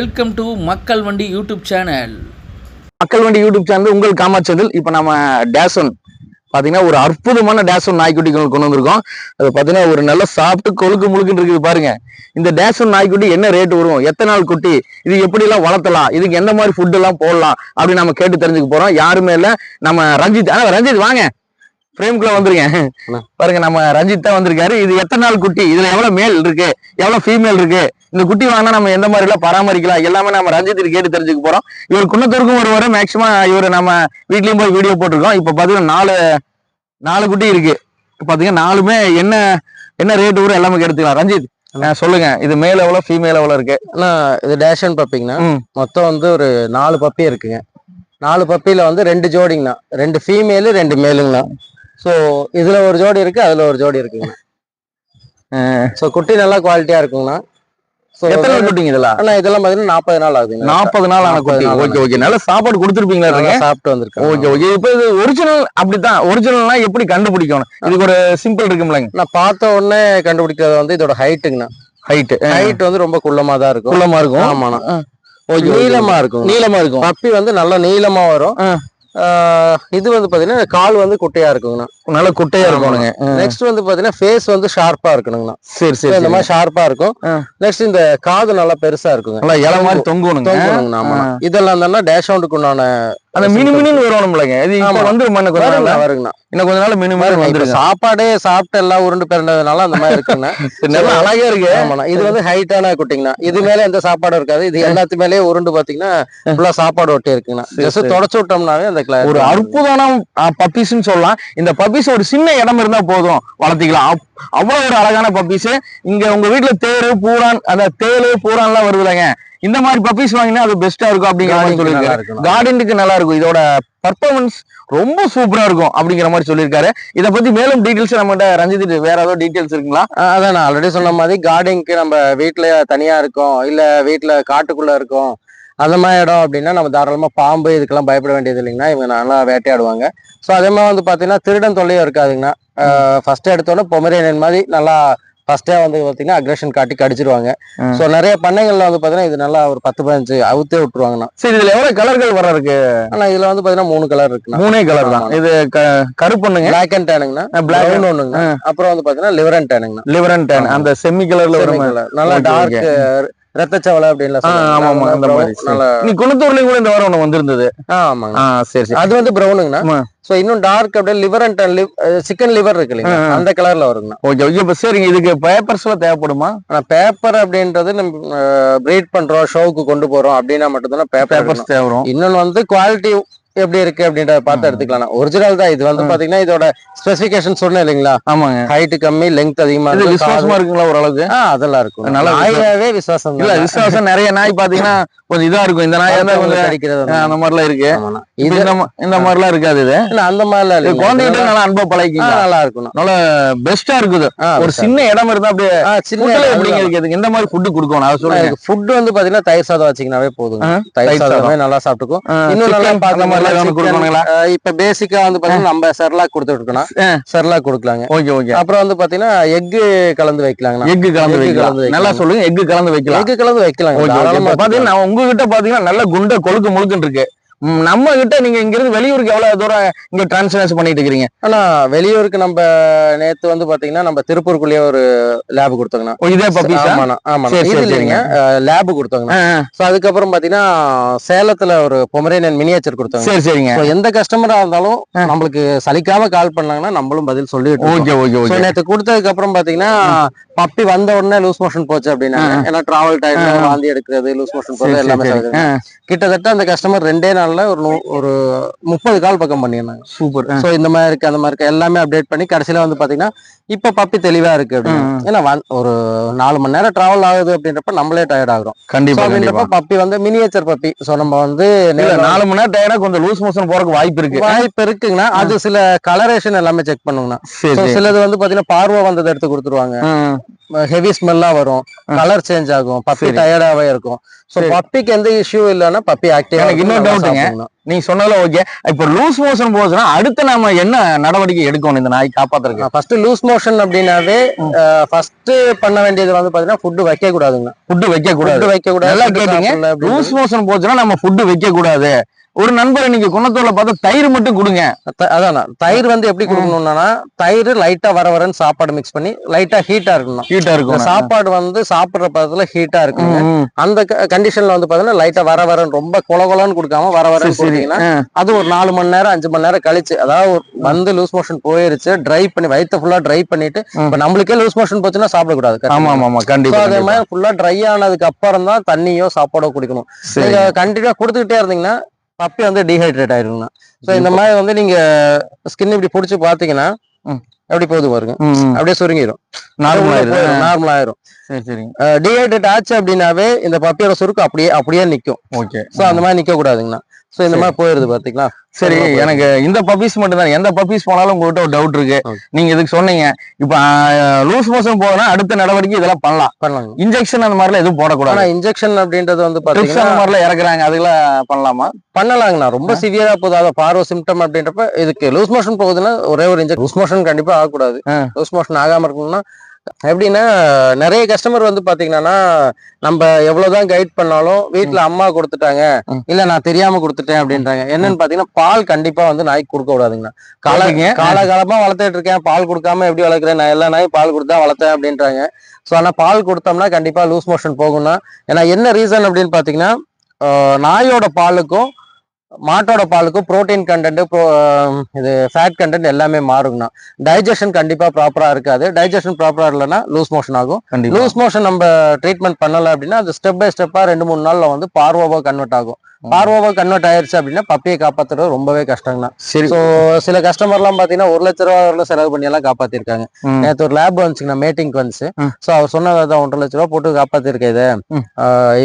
Welcome to மக்கள் வண்டி YouTube channel மக்கள் வண்டி யூடியூப் சேனல் உங்கள் காமாச்சந்தில் இப்போ நம்ம டேசன் பார்த்தீங்கன்னா ஒரு அற்புதமான டேசன் நாய்க்குட்டி கொண்டு வந்திருக்கோம். அது பார்த்தீங்கன்னா ஒரு நல்ல சாப்பிட்டு கொழுக்கு முழுக்குன்னு இருக்குது பாருங்க. இந்த டேசன் நாய்க்குட்டி என்ன ரேட் வரும்? எத்தனை நாள் குட்டி? இது எப்படிலாம் வளர்த்தலாம்? இதுக்கு எந்த மாதிரி ஃபுட்டெல்லாம் போடலாம்? அப்படின்னு நம்ம கேட்டு தெரிஞ்சுக்க போறோம். யாருமே இல்லை. நம்ம ரஞ்சித் ஆனால் ரஞ்சித் வாங்க. ஃப்ரேம்குள்ள வந்துருங்க பாருங்க நம்ம ரஞ்சித் தான் வந்திருக்காரு. இது எத்தனை நாள் குட்டி? இதுல எவ்வளவு மேல் இருக்கு? எவ்வளவு ஃபீமேல் இருக்கு? இந்த குட்டி வாங்கினா நம்ம எந்த மாதிரி எல்லாம் பராமரிக்கலாம்? எல்லாமே நம்ம ரஞ்சித் கேட்டு தெரிஞ்சுக்க போறோம். இவர் குன்னத்தூருக்கும் ஒரு வரை மேக்சிமம் இவர் நம்ம வீட்லயும் போய் வீடியோ போட்டிருக்கோம். இப்ப பாத்தீங்கன்னா நாலு நாலு குட்டி இருக்கு. பாத்தீங்கன்னா நாலுமே என்ன என்ன ரேட் வரும் எல்லாமே எடுத்துக்கலாம் ரஞ்சித் சொல்லுங்க. இது மேல் எவ்வளவு ஃபீமேல் எவ்வளவு இருக்கு? இது டேஷன் பப்பிங்கண்ணா ம். மொத்தம் வந்து ஒரு நாலு பப்பி இருக்குங்க. நாலு பப்பியில வந்து ரெண்டு ஜோடிங்கண்ணா. ரெண்டு ஃபீமேலு ரெண்டு மேலுங்கண்ணா ஸோ இதுல ஒரு ஜோடி இருக்கு அதுல ஒரு ஜோடி இருக்குங்கண்ணா ஸோ குட்டி நல்லா குவாலிட்டியா இருக்குங்கண்ணா எத்தனை நாள் குட்டிங்க இதெல்லாம்? ஆனா இதெல்லாம் பாத்தீங்கன்னா நாற்பது நாள் ஆகுதுங்க. நாற்பது நாள் ஆன குட்டி. 40 நாள் ஓகே ஓகே நல்ல சாப்பாடு கொடுத்துருப்பீங்களா சாப்பிட்டு வந்திருக்கேன். ஓகே ஓகே இப்போ இது ஒரிஜினல் அப்படித்தான். ஒரிஜினல்னா எப்படி கண்டுபிடிக்கணும்? இதுக்கு ஒரு சிம்பிள் இருக்கும்லங்க. நான் பார்த்த உடனே கண்டுபிடிக்கிறது வந்து இதோட ஹைட்டுங்கண்ணா ஹைட் ஹைட் வந்து ரொம்ப குள்ளமா தான் இருக்கும். குள்ளமா இருக்கும்? ஆமாண்ணா. நீளமா இருக்கும். நீளமா இருக்கும். பப்பி வந்து நல்லா நீளமா வரும். இது வந்து பார்த்தீங்கன்னா கால் வந்து குட்டையா இருக்குங்கண்ணா. நல்ல குட்டையா இருக்கணுங்க. நெக்ஸ்ட் வந்து பாத்தீங்கன்னா ஃபேஸ் வந்து ஷார்ப்பா இருக்கணுங்கண்ணா. சரி சரி இந்த மாதிரி ஷார்ப்பா இருக்கும். நெக்ஸ்ட் இந்த காது நல்லா பெருசா இருக்குங்க. நல்லா இலை மாதிரி தொங்கணுங்க. தொங்கணுங்கண்ணா, ஆமாண்ணா. இதெல்லாம் தானே டேஷ் அவுண்டுக்கு உண்டான அந்த மினி மினின்னு வரணும்லங்க இது இப்ப ஆமா. கொஞ்ச வருங்கண்ணா, வருங்கண்ணா. இன்னும் கொஞ்ச நாள் மினி மாதிரி வந்துருங்க. சாப்பாடே சாப்பிட்டு எல்லாம் உருண்டு பிறந்ததுனால அந்த மாதிரி இருக்குங்கண்ணா. நல்லா அழகா இருக்கு. ஆமாண்ணா. இது வந்து ஹைட்டான குட்டிங்கண்ணா. இது மேல எந்த சாப்பாடும் இருக்காது. இது எல்லாத்து மேலயே உருண்டு பாத்தீங்கன்னா ஃபுல்லா சாப்பாடு ஒட்டி இருக்குங்கண்ணா. ஜஸ்ட். தொடச்சு விட்டோம்னாவே அந்த ஒரு அற்புதமான பப்பீஸ்னு சொல்லலாம். இந்த பப்பீஸ் ஒரு சின்ன இடம் இருந்தா போதும். வளர்த்திக்கலாம். அவ்வளவு ஒரு அழகான பப்பீஸ் இங்க உங்க வீட்டுல தேரு பூரான் அந்த தேரு பூரான் எல்லாம் வருதுலங்க. இந்த மாதிரி பப்பீஸ் வாங்கினா அது பெஸ்டா இருக்கும் அப்படிங்கிற மாதிரி சொல்லியிருக்காரு. கார்டனுக்கு நல்லா இருக்கும். இதோட பர்ஃபார்மன்ஸ் ரொம்ப சூப்பரா இருக்கும் அப்படிங்கிற மாதிரி சொல்லியிருக்காரு. இத பத்தி மேலும் டீடைல்ஸ் நம்மகிட்ட ரஞ்சித் வேற ஏதாவது டீடைல்ஸ் இருக்குங்களா? அதான் நான் ஆல்ரெடி சொன்ன மாதிரி கார்டனிங்க்கு நம்ம வீட்ல தனியா இருக்கோம். இல்ல வீட்ல காட்டுக்குள்ள இருக்கோம். அந்த மாதிரி இடம் அப்படின்னா நம்ம தாராளமா பாம்பு இதுக்கெல்லாம் பயப்பட வேண்டியது இல்லைங்கன்னா இவங்க நல்லா வேட்டையாடுவாங்க. ஸோ அதே மாதிரி வந்து பாத்தீங்கன்னா திருடன் தொல்லையும் இருக்காதுங்கண்ணா. ஃபர்ஸ்ட் எடுத்தோன்னே பொமரேனியன் மாதிரி நல்லா ஃபர்ஸ்டே வந்து பாத்தீங்கன்னா அக்ரஷன் காட்டி கடிச்சிருவாங்க. ஸோ நிறைய பண்ணைகள்ல வந்து பாத்தீங்கன்னா இது நல்லா ஒரு பத்து பதினஞ்சு அவுத்தே விட்டுருவாங்கண்ணா. சரி இதுல எவ்வளவு கலர்கள் வர இருக்கு? ஆனா இதுல வந்து பாத்தீங்கன்னா மூணு கலர் இருக்குண்ணா. மூணே கலர் தான். இது க- கருப்புண்ணுங்க பிளாக் அண்ட் டேனுங்கண்ணா black பிளாக் ஒண்ணுங்கண்ணா அப்புறம் வந்து பாத்தீங்கன்னா லிவர் அண்ட் டேனுங்கண்ணா லிவர் அண்ட் டேன் அந்த செம்மி கலர்ல வரும். நல்லா டார்க் ரத்தச்சவலை அப்படின்லாம் ஆ, சொல்லுவாங்க. ஆமா, ஆமா, நல்லா அந்த மாதிரி. நல்லா நீ குணத்தூர்லயும் கூட இந்த வாரம் ஒண்ணு வந்திருந்தது. ஆ, ஆமாங்க. ஆ சரி சரி. அது வந்து ப்ரௌனுங்கண்ணா. சோ இன்னும் டார்க் அப்படியே லிவர் அண்ட் சிக்கன் லிவர் இருக்கு ஆ. அந்த கலர்ல வருங்கண்ணா. ஓகே ஓகே இப்ப சரிங்க இதுக்கு பேப்பர்ஸ் எல்லாம் தேவைப்படுமா? ஆனா பேப்பர் அப்படின்றது நம்ம பிரீட் பண்றோம் ஷோவுக்கு கொண்டு போறோம் அப்படின்னா மட்டும்தான் பேப்பர் பேப்பர்ஸ் தேவைப்படும். இன்னொன்னு வந்து குவாலிட்டி எப்படி இருக்கு அப்படின்றத பார்த்து எடுத்துக்கலாம். ஒரிஜினல் தான். இது வந்து பாத்தீங்கன்னா இதோட ஸ்பெசிபிகேஷன் சொன்னேன் இல்லைங்களா? ஆமாங்க. ஹைட் கம்மி லெங்த் அதிகமா இது இருக்கும், விசுவாசமா இருக்குங்களா ஓரளவுக்கு? அதெல்லாம் இருக்கும். நாயாவே விசுவாசம் இல்ல விசுவாசம் நிறைய நாய் பாத்தீங்கன்னா கொஞ்சம் இதா இருக்கும். இந்த நாய் கொஞ்சம் அடிக்கிறது அந்த மாதிரிலாம் இருக்கு. இது இந்த இந்த மாதிரிலாம் இருக்காது இது. இல்ல, அந்த மாதிரிலாம் இல்லைங்க. குழந்தைகிட்ட நல்லா அன்பா பழகிங்க நல்லா இருக்கும்ண்ணா நல்ல பெஸ்டா இருக்குது. ஒரு சின்ன இடம் இருந்தா அப்படியே சின்ன எப்படிங்க இருக்கு எந்த மாதிரி ஃபுட் கொடுக்கணும் அதை சொல்லுங்க ஃபுட் வந்து பாத்தீங்கன்னா தயிர் சாதம் வச்சீங்கன்னாவே போதும் தயிர் சாதமே நல்லா சாப்பிட்டுக்கும். இன்னும் நல்லா மாதிரிலாம் ஏதாவது கொடுக்கணுங்களா? இப்ப பேசிக்கா வந்து பாத்தீங்கன்னா நம்ம செர்லாக் கொடுத்துட்டு இருக்கோம். செர்லாக் கொடுக்கலாங்க. Okay okay. அப்புறம் வந்து பாத்தீங்கன்னா எக்கு கலந்து வைக்கலாங்கண்ணா. எக்கு கலந்து வைக்கலாம். வைக்கலாம். நல்லா சொல்லுங்க எக்கு கலந்து வைக்கலாம். எக்கு கலந்து வைக்கலாங்க. இப்ப பாத்தீங்கன்னா உங்ககிட்ட பாத்தீங்கன்னா நல்ல குண்ட கொழுக்கு முழுக்குன்னு இருக்கு. நம்ம கிட்ட நீங்க இங்க இருந்து வெளியூருக்கு எவ்வளவு தூரம் இங்க டிரான்ஸ்லேஷன் பண்ணிட்டு இருக்கீங்க ஆனா வெளியூருக்கு நம்ம நேத்து வந்து பாத்தீங்கன்னா நம்ம திருப்பூருக்குள்ளேயே ஒரு லேப் கொடுத்தோங்கண்ணா. இதே ஆமாண்ணா சரி, இது இல்லைங்க. லேப் கொடுத்தோங்கண்ணா. ஸோ அதுக்கப்புறம் பாத்தீங்கன்னா சேலத்துல ஒரு பொமரேனியன் மினியேச்சர் கொடுத்தாங்க. சரி சரிங்க. எந்த கஸ்டமரா இருந்தாலும் நம்மளுக்கு சலிக்காம கால் பண்ணாங்கன்னா நம்மளும் பதில் சொல்லிட்டு. ஓகே ஓகே நேத்து கொடுத்ததுக்கு அப்புறம் பாத்தீங்கன்னா பப்பி வந்த உடனே லூஸ் மோஷன் போச்சு அப்படின்னா ஏன்னா டிராவல் டைம்ல வாந்தி எடுக்கிறது லூஸ் மோஷன் போறது எல்லாமே. கிட்டத்தட்ட அந்த கஸ்டமர் ரெண்டே நாள்ல ஒரு ஒரு முப்பது கால் பக்கம் பண்ணிருந்தாங்க சூப்பர். சோ இந்த மாதிரி இருக்கு அந்த மாதிரி இருக்கு. எல்லாமே அப்டேட் பண்ணி கடைசியில வந்து பாத்தீங்கன்னா இப்ப பப்பி தெளிவா இருக்கு அப்படின்னு. ஏன்னா ஒரு நாலு மணி நேரம் டிராவல் ஆகுது அப்படின்றப்ப நம்மளே டயர்ட் ஆகுறோம். So, கண்டிப்பா. அப்படின்றப்ப பப்பி வந்து மினியேச்சர் பப்பி. சோ நம்ம வந்து நாலு மணி நேரம் டயர்டா கொஞ்சம் லூஸ் மோஷன் போறதுக்கு வாய்ப்பு இருக்கு. வாய்ப்பு இருக்குங்கன்னா அது சில கலரேஷன் எல்லாமே செக் சரி சிலது வந்து பாத்தீங்கன்னா பார்வை வந்ததை எடுத்து கொடுத்துருவாங்க. ஹெவி ஸ்மெல்லா வரும். கலர் சேஞ்ச் ஆகும். பப்பி. டயர்டாவே இருக்கும். சோ சரி. பப்பிக்கு எந்த இஷ்யூ இல்லைன்னா பப்பி ஆக்டிவா எனக்கு இன்னொரு doubtங்க. நீங்க சொன்னதுல ஓகே இப்ப லூஸ் மோஷன் போச்சுன்னா அடுத்து நாம என்ன நடவடிக்கை எடுக்கணும் இந்த நாய் காப்பாத்துறதுக்கு? ஃபர்ஸ்ட் லூஸ் மோஷன் அப்படின்னாவே ஃபர்ஸ்ட் பண்ண வேண்டியது வந்து பாத்தீங்கன்னா ஃபுட் வைக்க கூடாதுங்க ஃபுட் வைக்க கூடாது வைக்க கூடாது லூஸ் மோஷன் போச்சுன்னா நம்ம ஃபுட் வைக்க கூடாது ஒரு நண்பர் இன்னைக்கு குணத்தூர்ல பார்த்தா தயிர் மட்டும் கொடுங்க. அதான் தயிர் வந்து எப்படி கொடுக்கணும்னா தயிர் லைட்டா வர வரன்னு சாப்பாடு மிக்ஸ் பண்ணி லைட்டா ஹீட்டா இருக்கணும். ஹீட்டா இருக்கும் சாப்பாடு வந்து சாப்பிடுற பதத்துல ஹீட்டா இருக்குங்க. அந்த கண்டிஷன்ல வந்து பாத்தீங்கன்னா லைட்டா வர வரன்னு ரொம்ப கொல கொலன்னு கொடுக்காம வர வரன்னு கொடுத்தீங்கன்னா ஆ, அது ஒரு நாலு மணி நேரம் அஞ்சு மணி நேரம் கழிச்சு அதாவது ஒரு வந்து லூஸ் மோஷன் போயிருச்சு ட்ரை பண்ணி வயித்த ஃபுல்லா ட்ரை பண்ணிட்டு. இப்ப நம்மளுக்கே லூஸ் மோஷன் போச்சுன்னா சாப்பிடக்கூடாது ஆமா ஆமா கண்டிப்பா அதே கண்டிப்பா. மாதிரி ஃபுல்லா ட்ரை ஆனதுக்கு அப்புறம் தான் தண்ணியோ சாப்பாடோ குடிக்கணும். நீங்க கண்டினியூா கொடுத்துக்கிட்டே இருந்தீங்கன்னா பப்பி வந்து டீஹைட்ரேட் ஆயிருங்கண்ணா சோ இந்த மாதிரி வந்து நீங்க ஸ்கின் இப்படி புடிச்சு பாத்தீங்கன்னா ம். எப்படி போகுது பாருங்க. அப்படியே சுருங்கிடும் நார்மல் ஆயிடுது நார்மல் ஆயிரும். டீஹைட்ரேட் ஆச்சு அப்படின்னாவே இந்த பப்பியோட சுருக்கு அப்படியே அப்படியே நிக்கும். ஓகே. சோ அந்த மாதிரி நிக்க கூடாதுங்கண்ணா சோ இந்த மாதிரி போயிருது பாத்தீங்களா? சரி எனக்கு இந்த பப்பீஸ் மட்டும் தான் எந்த பப்பீஸ் போனாலும் உங்ககிட்ட ஒரு டவுட் இருக்கு. நீங்க இதுக்கு சொன்னீங்க? இப்ப லூஸ் மோஷன் போகுதுன்னா அடுத்த நடவடிக்கை இதெல்லாம் பண்ணலாம். பண்ணலாங்க. இன்ஜெக்ஷன் அந்த மாதிரிலாம் எதுவும் போடக்கூடாது. இன்ஜெக்ஷன் அப்படின்றது வந்து பாத்தீங்கன்னா அந்த மாதிரிலாம் இறக்குறாங்க. அதெல்லாம் பண்ணலாமா? பண்ணலாங்கண்ணா. ரொம்ப சிவியரா போகுது. அதாவது பார்வை சிம்டம் அப்படின்றப்ப இதுக்கு லூஸ் மோஷன் போகுதுன்னா ஒரே ஒரு இன்ஜெக்ஷன் லூஸ் மோஷன் கண்டிப்பா ஆகக்கூடாது. லூஸ் மோஷன் ஆகாம இருக்கணும்னா எப்படின்னா நிறைய கஸ்டமர் வந்து பாத்தீங்கன்னா நம்ம எவ்வளவுதான் கைட் பண்ணாலும் வீட்ல அம்மா கொடுத்துட்டாங்க. இல்ல நான் தெரியாம கொடுத்துட்டேன் அப்படின்றாங்க. என்னன்னு பாத்தீங்கன்னா பால் கண்டிப்பா வந்து நாய்க்கு கொடுக்க கூடாதுங்கண்ணா. கால காலகாலமா வளர்த்துட்டு இருக்கேன். பால் கொடுக்காம எப்படி வளர்க்குறேன்? நான் எல்லா நாயும் பால் கொடுத்தா வளர்த்தேன் அப்படின்றாங்க. ஸோ ஆனா பால் கொடுத்தோம்னா கண்டிப்பா லூஸ் மோஷன் போகும்னா ஏன்னா என்ன ரீசன் அப்படின்னு பாத்தீங்கன்னா ஆஹ் நாயோட பாலுக்கும் மாட்டோட பாலுக்கும் புரோட்டீன் கண்டென்ட் இது ஃபேட் கண்டென்ட் எல்லாமே மாறுங்கண்ணா. டைஜஷன் கண்டிப்பா ப்ராப்பரா இருக்காது. டைஜஷன் ப்ராப்பரா இல்லைன்னா லூஸ் மோஷன் ஆகும். லூஸ் மோஷன் நம்ம ட்ரீட்மெண்ட் பண்ணல அப்படின்னா அது ஸ்டெப் பை ஸ்டெப்பா ரெண்டு மூணு நாள்ல வந்து பார்வோவா கன்வெர்ட் ஆகும். பார்வோவா கன்வெர்ட் ஆயிருச்சு அப்படின்னா பப்பியை காப்பாத்துறது ரொம்பவே கஷ்டங்கண்ணா. சரி. ஸோ சில கஸ்டமர்லாம் பாத்தீங்கன்னா ஒரு லட்ச ரூபா வரல செலவு பண்ணி எல்லாம் காப்பாத்திருக்காங்க. நேற்று ஒரு லேப் வந்துச்சுங்கண்ணா மீட்டிங்க்கு வந்துச்சு. ஸோ அவர் சொன்னதான் ஒன்றரை லட்ச ரூபா போட்டு காப்பாத்திருக்கேன் இதை.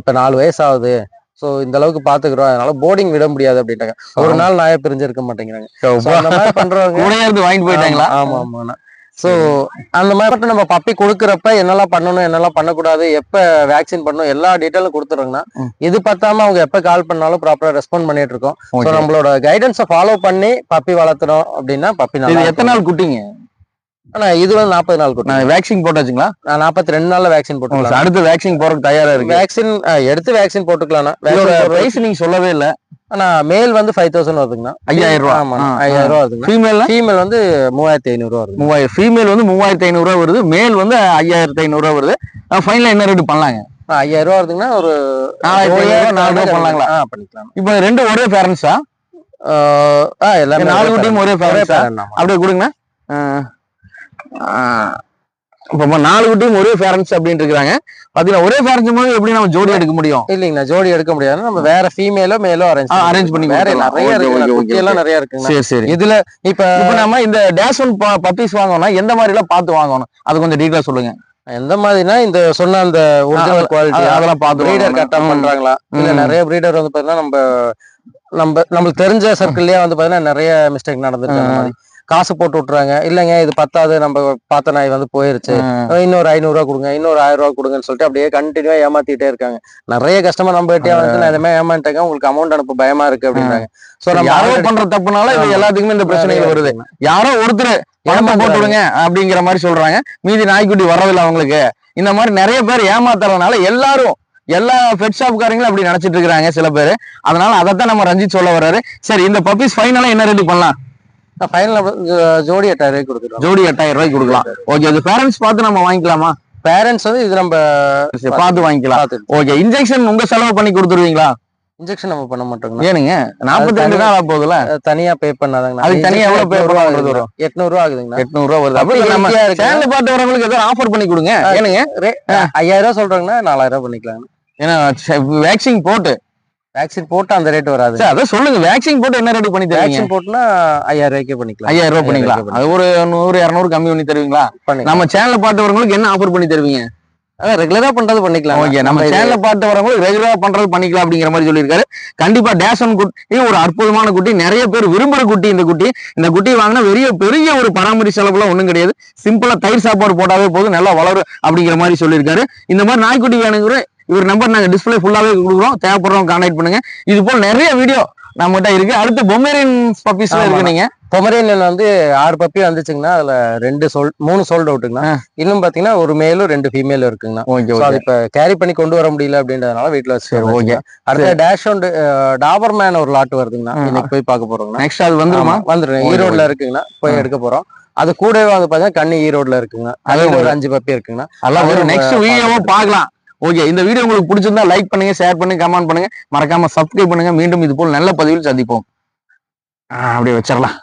இப்ப நாலு வயசு ஆகுது. ஸோ இந்த அளவுக்கு பாத்துக்கிறோம். அதனால போர்டிங் விட முடியாது அப்படின்ட்டாங்க. ஒரு நாள் நாயை பிரிஞ்சிருக்க மாட்டேங்கிறாங்க. So, அந்த மாதிரி பண்றவங்க வாங்கிட்டு போயிட்டாங்களா? ஆமா ஆமாண்ணா சோ அந்த மாதிரி நம்ம பப்பி கொடுக்குறப்ப என்னெல்லாம் பண்ணணும் என்னெல்லாம் பண்ணக்கூடாது எப்ப வேக்சின் பண்ணணும் எல்லா டீட்டெயிலும் கொடுத்துருங்கண்ணா ம். இது பார்த்தாம அவங்க எப்ப கால் பண்ணாலும் ப்ராப்பரா ரெஸ்பாண்ட் பண்ணிட்டு இருக்கோம். ஸோ. நம்மளோட கைடன்ஸை ஃபாலோ பண்ணி பப்பி வளர்த்துறோம் அப்படின்னா பப்பி நல்லா எத்தனை நாள் குட்டிங்க? ஆனா இது வந்து நாற்பது நாள் கொடுத்தேன் நான் வேக்சின் போட்டாச்சுங்களா? நான் நாற்பத்தி ரெண்டு நாள்ல வேக்சின் போட்டுக்கலாம் அடுத்து வேக்சின் போறதுக்கு தயாரா இருக்கு வேக்சின் எடுத்து வேக்சின் போடுறது- பிரைஸ் நீங்க சொல்லவே இல்ல. ஆனா மேல் வந்து ஃபைவ் தௌசண்ட் வருதுங்கண்ணா. ஐயாயிரம் ரூபா. ஆமா ஐயாயிரம் ரூபா வருதுங்க ஃபீமேல் ஃபீமேல் வந்து மூவாயிரத்தி ஐநூறு வருது. மூவாயிரம் ஃபீமேல் வந்து மூவாயிரத்தி ஐநூறு ரூபா வருது. மேல் வந்து ஐயாயிரத்தி ஐநூறு ரூபா வருது. ஃபைனலா என்ன ரேட் பண்ணலாங்க? ஐயாயிரம் ரூபா வருதுங்கன்னா ஒரு நாலாயிரத்தி நாலு ரூபா பண்ணலாங்களா? பண்ணிக்கலாம் இப்போ ரெண்டு ஒரே பேரண்ட்ஸா எல்லாமே நாலு ஒரே குட்டியும் ஒரே பேரண்ட்ஸா. அப்படியே கொடுங்க இப்போ நாலு குட்டியும் ஒரே பேரண்ட்ஸ் அப்படின்னு இருக்காங்க பாத்தீங்கன்னா ஒரே பேரண்ட்ஸ் போது எப்படி நம்ம ஜோடி எடுக்க முடியும்? இல்லைங்கண்ணா ஜோடி எடுக்க முடியாது. நம்ம வேற ஃபீமேலோ மேலோ அரேஞ்ச் ஆ, arrange பண்ணி வேற. நிறைய இருக்கு எல்லாம் நிறைய இருக்குங்க சரி சரி. இதுல இப்ப இப்போ நம்ம இந்த டேஷ் ஒன் பப்பீஸ் வாங்கணும்னா எந்த மாதிரி எல்லாம் பார்த்து வாங்கணும்? அது கொஞ்சம் டீட்டெயிலா சொல்லுங்க. எந்த மாதிரினா இந்த சொன்ன அந்த ஒரிஜினல் குவாலிட்டி அது- அதெல்லாம் பார்த்து பிரீடர் கரெக்டா. பண்றாங்களா? இல்ல. நிறைய பிரீடர் வந்து பாத்தீங்கன்னா நம்ம நம்ம நம்மளுக்கு தெரிஞ்ச சர்க்கிள்லயே வந்து பாத்தீங்கன்னா நிறைய மிஸ்டேக் நடந்திருக்கு அந்த ம். மாதிரி. காசு போட்டு விட்டுறாங்க. இல்லைங்க இது பத்தாது நம்ம பார்த்த நாய் வந்து போயிருச்சு. இன்னொரு ஐநூறு ரூபா கொடுங்க இன்னொரு ஆயிரம் ரூபா கொடுங்கன்னு சொல்லிட்டு அப்படியே கண்டினியூவா ஏமாத்திட்டே இருக்காங்க. நிறைய கஸ்டமர் நம்ம கிட்டே வந்து நான் மாதிரி ஏமாட்டேங்க உங்களுக்கு அமௌண்ட் அனுப்ப பயமா இருக்கு அப்படின்றாங்க. சோ நம்ம யாரோ பண்ற தப்புனால இது. எல்லாத்துக்குமே இந்த பிரச்சனைகள் வருது. யாரோ ஒருத்தர் பணத்தை. போட்டு விடுங்க அப்படிங்கிற மாதிரி சொல்றாங்க. மீதி நாய்க்குட்டி வரதில்லை அவங்களுக்கு. இந்த மாதிரி நிறைய பேர் ஏமாத்துறதுனால எல்லாரும் எல்லா பெட் ஷாப்காரங்களும் அப்படி நினைச்சிட்டு இருக்காங்க சில பேர். அதனால அதைத்தான் நம்ம ரஞ்சித் சொல்ல வர்றாரு. சரி இந்த பப்பீஸ் ஃபைனலா என்ன ரெடி பண்ணலாம்? ஃபைனல் ஜோடி எட்டாயிரம் ரூபாய்க்கு கொடுத்துருவோம் ஜோடி எட்டாயிரம் ரூபாய்க்கு கொடுக்கலாம். ஓகே அது பேரண்ட்ஸ் பார்த்து நம்ம வாங்கிக்கலாமா? பேரண்ட்ஸ் வந்து இது நம்ம பார்த்து வாங்கிக்கலாம். ஓகே இன்ஜெக்ஷன் உங்க செலவு பண்ணி கொடுத்துருவீங்களா? இன்ஜெக்ஷன் நம்ம பண்ண மாட்டோங்க ஏனுங்க நாற்பத்தி ரெண்டு நாள் ஆக போகுதுல தனியா பே பண்ணாதாங்க அதுக்கு தனியா எவ்வளவு pay பண்ண வேண்டியது வரும்? எட்நூறு ரூபா ஆகுதுங்கண்ணா. எட்நூறு ரூபா வருது. அப்ப நம்ம. சேனல் பார்த்து வரவங்களுக்கு ஏதோ ஆஃபர் பண்ணி கொடுங்க. ஏனுங்க? ஐயாயிரம் ரூபா சொல்றாங்கன்னா நாலாயிரம் ரூபாய் பண்ணிக்கலாம் ஏன்னா வேக்சின் போட்டு வேக்சின் போட்டு அந்த ரேட் வராது. சரி அதான் சொல்லுங்க. வேக்சின் போட்டு என்ன ரெடி பண்ணி தருவீங்க? வேக்சின் போட்டுனா ஐயாயிரம் ரூபாய்க்கே பண்ணிக்கலாம். ஐயாயிரம் ரூபாய் பண்ணிக்கலாம் அது ஒரு நூறு இரநூறு கம்மி பண்ணி தருவீங்களா? நம்ம சேனல்ல பார்த்தவங்களுக்கு என்ன ஆஃபர் பண்ணி தருவீங்க? அதான் ரெகுலரா பண்றது பண்ணிக்கலாம். ஓகே நம்ம சேனல்ல பார்த்து வரவங்களுக்கு ரெகுலரா பண்றது பண்ணிக்கலாம் அப்படிங்கிற மாதிரி சொல்லியிருக்காரு. கண்டிப்பா டேஷன் குட்டி ஒரு அற்புதமான குட்டி. நிறைய பேர் விரும்புற குட்டி இந்த குட்டி. இந்த குட்டி வாங்கினா பெரிய பெரிய ஒரு பராமரி செலவுலாம் ஒண்ணும் கிடையாது. சிம்பிளா தயிர் சாப்பாடு போட்டாவே போதும் நல்லா வளரும் அப்படிங்கிற மாதிரி சொல்லியிருக்காரு. இந்த மாதிரி நாய்க்குட்டி வேணுங்கிற இவர் நம்பர் நாங்க டிஸ்பிளே ஃபுல்லாவே கொடுக்குறோம். தேவைப்படுறவங்க கான்டாக்ட் பண்ணுங்க. இது போல் நிறைய வீடியோ நம்மகிட்ட இருக்கு. அடுத்து பொம்மேரியன் பப்பீஸ்ல ஆமா. இருக்கு நீங்க. பொமரேனியன் வந்து ஆறு பப்பி வந்துச்சுங்கன்னா அதுல ரெண்டு சொல் மூணு சோல்ட் அவுட்டுங்கண்ணா. இன்னும் பாத்தீங்கன்னா ஒரு மேலும் ரெண்டு ஃபீமேல் இருக்குங்கண்ணா. ஓகே அது இப்ப கேரி பண்ணி கொண்டு வர முடியல அப்படின்றதுனால வீட்டுல வச்சு okay. அடுத்த டேஷ் ஒன் டாபர் மேன் ஒரு லாட் வருதுங்கண்ணா. இன்னைக்கு போய் பார்க்க போறோங்கண்ணா. நெக்ஸ்ட் அது வந்துருமா? Okay, ஈரோட்ல இருக்குங்கண்ணா. போய். எடுக்க போறோம். அது கூடவே வந்து பாத்தீங்கன்னா கண்ணி ஈரோட்ல இருக்குங்க அது ஒரு அஞ்சு பப்பி இருக்குங்கண்ணா. நெக்ஸ்ட் வீடியோவா பார்க்கலாம். ஓகே இந்த வீடியோ உங்களுக்கு பிடிச்சிருந்தா லைக் பண்ணுங்க ஷேர் பண்ணுங்க கமெண்ட் பண்ணுங்க. மறக்காம சப்ஸ்கிரைப் பண்ணுங்க. மீண்டும் இது போல் நல்ல பதிவில் சந்திப்போம். ஆ, அப்படியே வச்சிடலாம்.